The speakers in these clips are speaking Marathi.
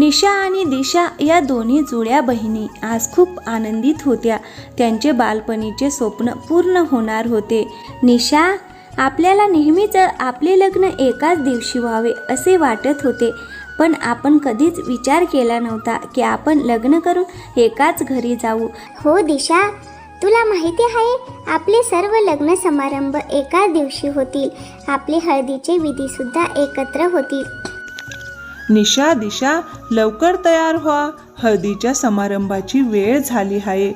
निशा आणि दिशा या दोन्ही जुळ्या बहिणी आज खूप आनंदित होत्या. त्यांचे बालपणीचे स्वप्न पूर्ण होणार होते. निशा आपल्याला नेहमीच आपले लग्न एकाच दिवशी व्हावे असे वाटत होते पण आपण कधीच विचार केला नव्हता की आपण लग्न करून एकाच घरी जाऊ. हो दिशा तुला माहिती आहे आपले सर्व लग्न समारंभ एकाच दिवशी होतील. आपले हळदीचे विधीसुद्धा एकत्र होतील. निशा दिशा लवकर तयार व्हा. हळदीच्या समारंभाची वेळ झाली आहे.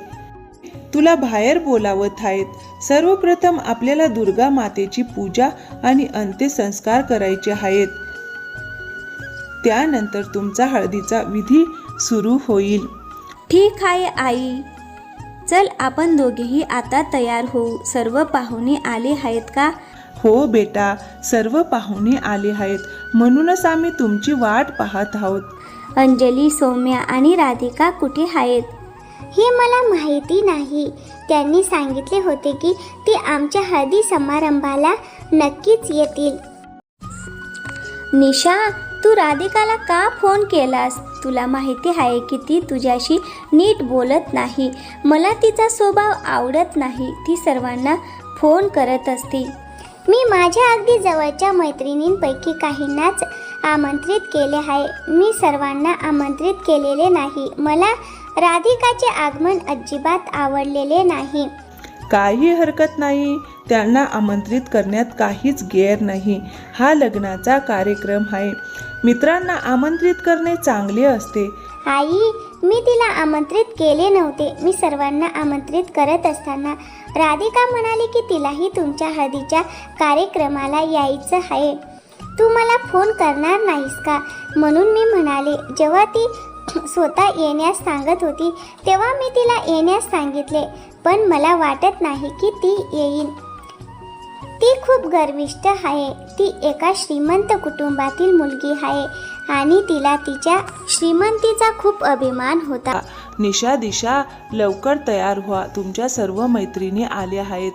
तुला बाहेर बोलावत आहेत. सर्वप्रथम आपल्याला दुर्गा मातेची पूजा आणि अंत्यसंस्कार करायचे आहेत. त्यानंतर तुमचा हळदीचा विधी सुरू होईल. ठीक आहे आई. चल आपण दोघेही आता तयार होऊ. सर्व पाहुणे आले आहेत का? हो बेटा. सर्व पाहुणे आले आहेत. म्हणूनच आम्ही तुमची वाट पाहत आहोत. अंजली सौम्या आणि राधिका कुठे आहेत? हे मला माहिती नाही. त्यांनी सांगितले होते की ते आमच्या हळदी समारंभाला नक्कीच येतील. निशा तू राधिकाला का फोन केलास? तुला माहिती आहे की ती तुझ्याशी नीट बोलत नाही. मला तिचा स्वभाव आवडत नाही. ती सर्वांना फोन करत असते. मी माझ्या अगदी जवळच्या मैत्रिणींपैकी काहींनाच आमंत्रित केले आहे. मी सर्वांना आमंत्रित केलेले नाही. मला राधिकाचे आगमन अजिबात आवडलेले नाही. काही हरकत नाही. त्यांना आमंत्रित करण्यात काहीच गैर नाही. हा लग्नाचा कार्यक्रम आहे. मित्रांना आमंत्रित करणे चांगले असते. आई मी तिला आमंत्रित केले नव्हते. मी सर्वांना आमंत्रित करत असताना राधिका म्हणाली की तिलाही तुमच्या हळदीच्या कार्यक्रमाला यायचं आहे. तू मला फोन करणार नाहीस का? म्हणून मी म्हणाले जेव्हा ती स्वतः येण्यास सांगत होती तेव्हा मी तिला येण्यास सांगितले. पण मला वाटत नाही की ती येईल ती खूप गर्विष्ठ आहे. ती एका श्रीमंत कुटुंबातील मुलगी आहे आणि तिला तिच्या श्रीमंतीचा खूप अभिमान होता. निशा दिशा लवकर तयार व्हा. तुमच्या सर्व मैत्रिणी आल्या आहेत.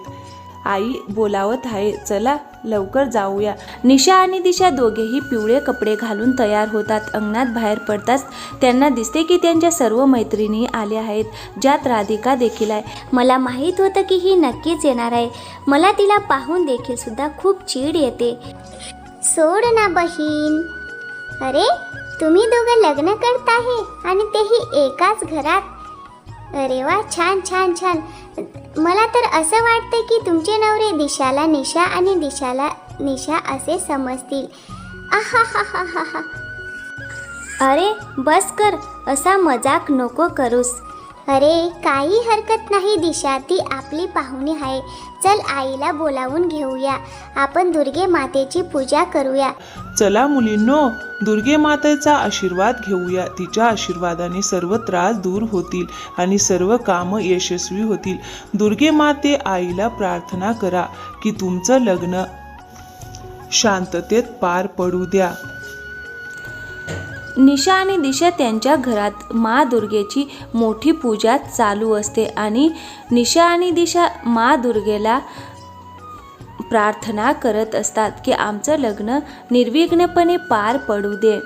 आई बोलावत आहे चला लवकर जाऊया. निशा आणि दिशा दोघेही पिवळे कपडे घालून तयार होतात. अंगणात बाहेर पडताच त्यांना दिसते की त्यांच्या सर्व मैत्रिणी आल्या आहेत ज्यात राधिका देखील आहे. मला माहीत होतं की ही नक्कीच येणार आहे. मला तिला पाहून देखील सुद्धा खूप चीड येते. सोड ना बहीण. अरे तुम्ही दोघं लग्न करत आहे आणि तेही एकाच घरात. अरे वा छान छान छान. मला तर असं वाटतं की तुमचे नवरे दिशाला निशा आणि दिशाला निशा असे समजतील. अरे बस कर. असा मजाक नको करूस. अरे काही हरकत नाही दिशा ती आपली पाहुणी आहे. चल आईला बोलावून घेऊया. आपण दुर्गे मातेची पूजा करूया. चला मुलींनो दुर्गे मातेचा आशीर्वाद घेऊया. तिच्या आशीर्वादाने सर्व त्रास दूर होतील आणि सर्व कामं यशस्वी होतील. दुर्गे माते आईला प्रार्थना करा की तुमचं लग्न शांततेत पार पडू द्या. निशा आणि दिशा त्यांच्या घरात मा दुर्गेची मोठी पूजा चालू असते आणि निशा आणि दिशा मा दुर्गेला प्रार्थना करत असतात की आमचं लग्न निर्विघ्नपणे पार पडू दे.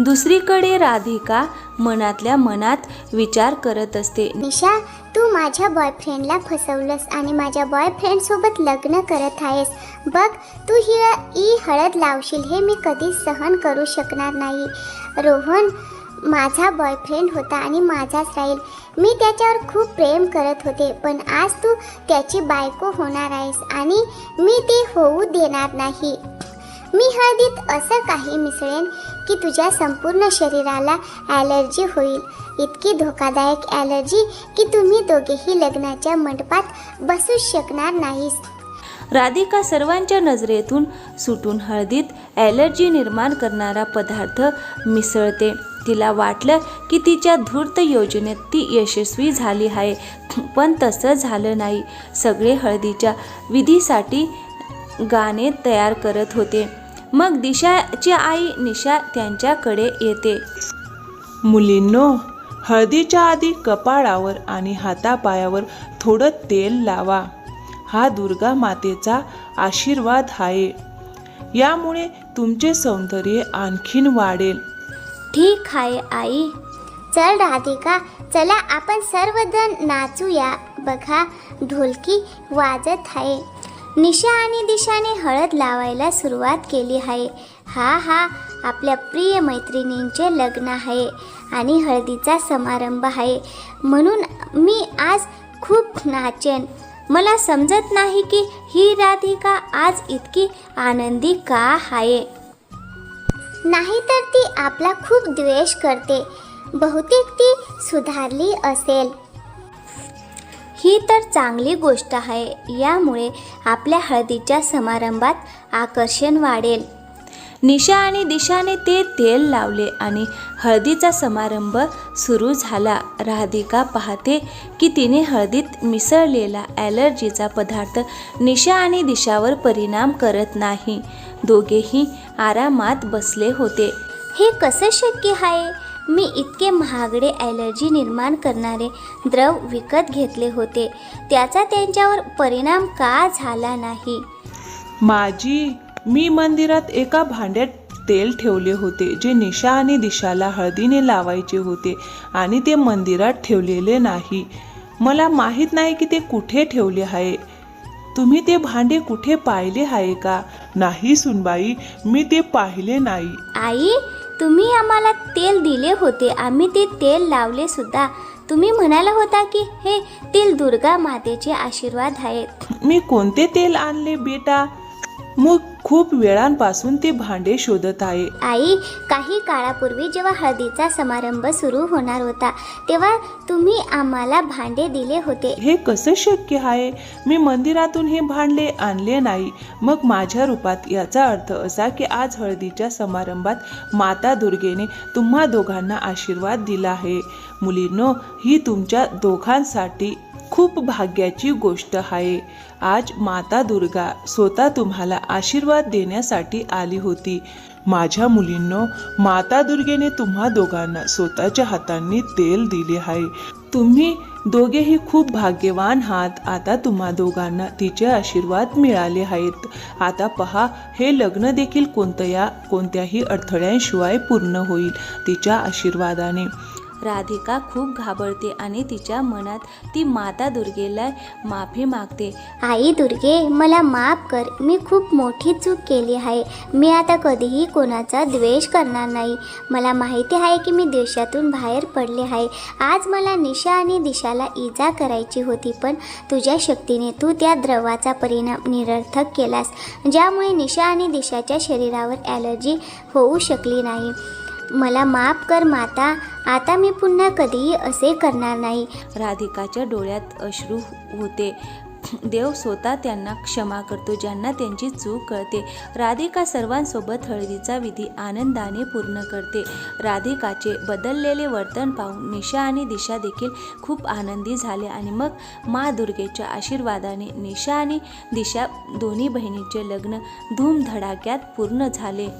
दुसरीकडे राधिका मनातल्या मनात विचार करत असते. निशा तू माझ्या बॉयफ्रेंडला फसवलंस आणि माझ्या बॉयफ्रेंडसोबत लग्न करत आहेस. बघ तू ही ही हळद लावशील हे मी कधीच सहन करू शकणार नाही. रोहन माझा बॉयफ्रेंड होता आणि माझाच राहील. मी त्याच्यावर खूप प्रेम करत होते पण आज तू त्याची बायको होणार आहेस आणि मी ते होऊ देणार नाही. मी हळदीत असं काही मिसळेन की तुझ्या संपूर्ण शरीराला ॲलर्जी होईल. इतकी धोकादायक ॲलर्जी की तुम्ही दोघेही लग्नाच्या मंडपात बसूच शकणार नाहीस. राधिका सर्वांच्या नजरेतून सुटून हळदीत ॲलर्जी निर्माण करणारा पदार्थ मिसळते. तिला वाटलं की तिच्या धूर्त योजनेत ती यशस्वी झाली आहे पण तसं झालं नाही. सगळे हळदीच्या विधीसाठी गाणे तयार करत होते. मग दिशाची आई निशा त्यांच्याकडे येते. मुलींनो हळदीच्या आधी कपाळावर आणि हातापायावर थोडं तेल लावा. हा दुर्गा मातेचा आशीर्वाद आहे. यामुळे तुमचे सौंदर्य आणखीन वाढेल. ठीक आहे आई. चल राधिका चला आपण सर्वजण नाचूया. बघा ढोलकी वाजत आहे. निशा आणि दिशाने हळद लावायला सुरुवात केली आहे. हा हा आपल्या प्रिय मैत्रिणींचे लग्न आहे आणि हळदीचा समारंभ आहे. म्हणून मी आज खूप नाचेन. मला समजत नाही की ही राधिका आज इतकी आनंदी का आहे? नाहीतर ती आपला खूप द्वेष करते. बहुतेक ती सुधारली असेल. ही तर चांगली गोष्ट आहे. यामुळे आपल्या हळदीच्या समारंभात आकर्षण वाढेल. निशा आणि दिशाने ते तेल लावले आणि हळदीचा समारंभ सुरू झाला. राधिका पाहते की तिने हळदीत मिसळलेला ॲलर्जीचा पदार्थ निशा आणि दिशावर परिणाम करत नाही. दोघेही आरामात बसले होते. हे कसं शक्य आहे? मी इतके महागडे ॲलर्जी निर्माण करणारे द्रव विकत घेतले होते. त्याचा त्यांच्यावर परिणाम का झाला नाही? माझी मी मंदिरात एका भांड्यात तेल ठेवले होते जे निशा आणि दिशाला हळदीने लावायचे होते आणि ते मंदिरात ठेवलेले नाही. मला माहीत नाही की ते कुठे ठेवले आहे. तुम्ही ते भांडे कुठे पाहिले आहे का? नाही सुनबाई मी ते पाहिले नाही. आई तुम्ही आम्हाला तेल दिले होते आम्ही ते तेल लावले सुद्धा. तुम्ही म्हणाला होता की हे तेल दुर्गा मातेचे आशीर्वाद आहेत. मी कोणते तेल आणले बेटा? मग खूप वेळांपासून ते भांडे शोधत आहे. आई काही काळापूर्वी जेव्हा हळदीचा समारंभ सुरू होणार होता तेव्हा तुम्ही आम्हाला भांडे दिले होते. हे कसं शक्य आहे? मी मंदिरातून हे भांडले आणले नाही. मग माझ्या रूपात याचा अर्थ असा की आज हळदीच्या समारंभात माता दुर्गेने तुम्हा दोघांना आशीर्वाद दिला आहे. मुलींनो ही तुमच्या दोघांसाठी खूप भाग्याची गोष्ट आहे. आज माता दुर्गा स्वतः तुम्हाला आशीर्वाद देण्यासाठी आली होती. माझ्या मुलींनो माता दुर्गेने तुम्हा दोघांना स्वतःच्या हातांनी तेल दिले आहे. तुम्ही दोघेही खूप भाग्यवान आहात. आता तुम्हा दोघांना तिचे आशीर्वाद मिळाले आहेत. आता पहा हे लग्न देखील कोणत्या कोणत्याही अडथळ्यांशिवाय पूर्ण होईल तिच्या आशीर्वादाने. राधिका खूप घाबरते आणि तिच्या मनात ती माता दुर्गेला माफी मागते. आई दुर्गे मला माफ कर. मी खूप मोठी चूक केली आहे. मी आता कधीही कोणाचा द्वेष करणार नाही. मला माहिती आहे की मी देशातून बाहेर पडले आहे. आज मला निशा आणि दिशाला इजा करायची होती पण तुझ्या शक्तीने तू त्या द्रवाचा परिणाम निरर्थक केलास ज्यामुळे निशा आणि दिशाच्या शरीरावर ॲलर्जी होऊ शकली नाही. मला माफ कर माता. आता मी पुन्हा कधीही असे करणार नाही. राधिकाच्या डोळ्यात अश्रू होते. देव स्वतः त्यांना क्षमा करतो ज्यांना त्यांची चूक कळते. राधिका सर्वांसोबत हळदीचा विधी आनंदाने पूर्ण करते. राधिकाचे बदललेले वर्तन पाहून निशा आणि दिशा देखील खूप आनंदी झाले आणि मग मा दुर्गेच्या आशीर्वादाने निशा आणि दिशा दोन्ही बहिणीचे लग्न धूमधडाक्यात पूर्ण झाले.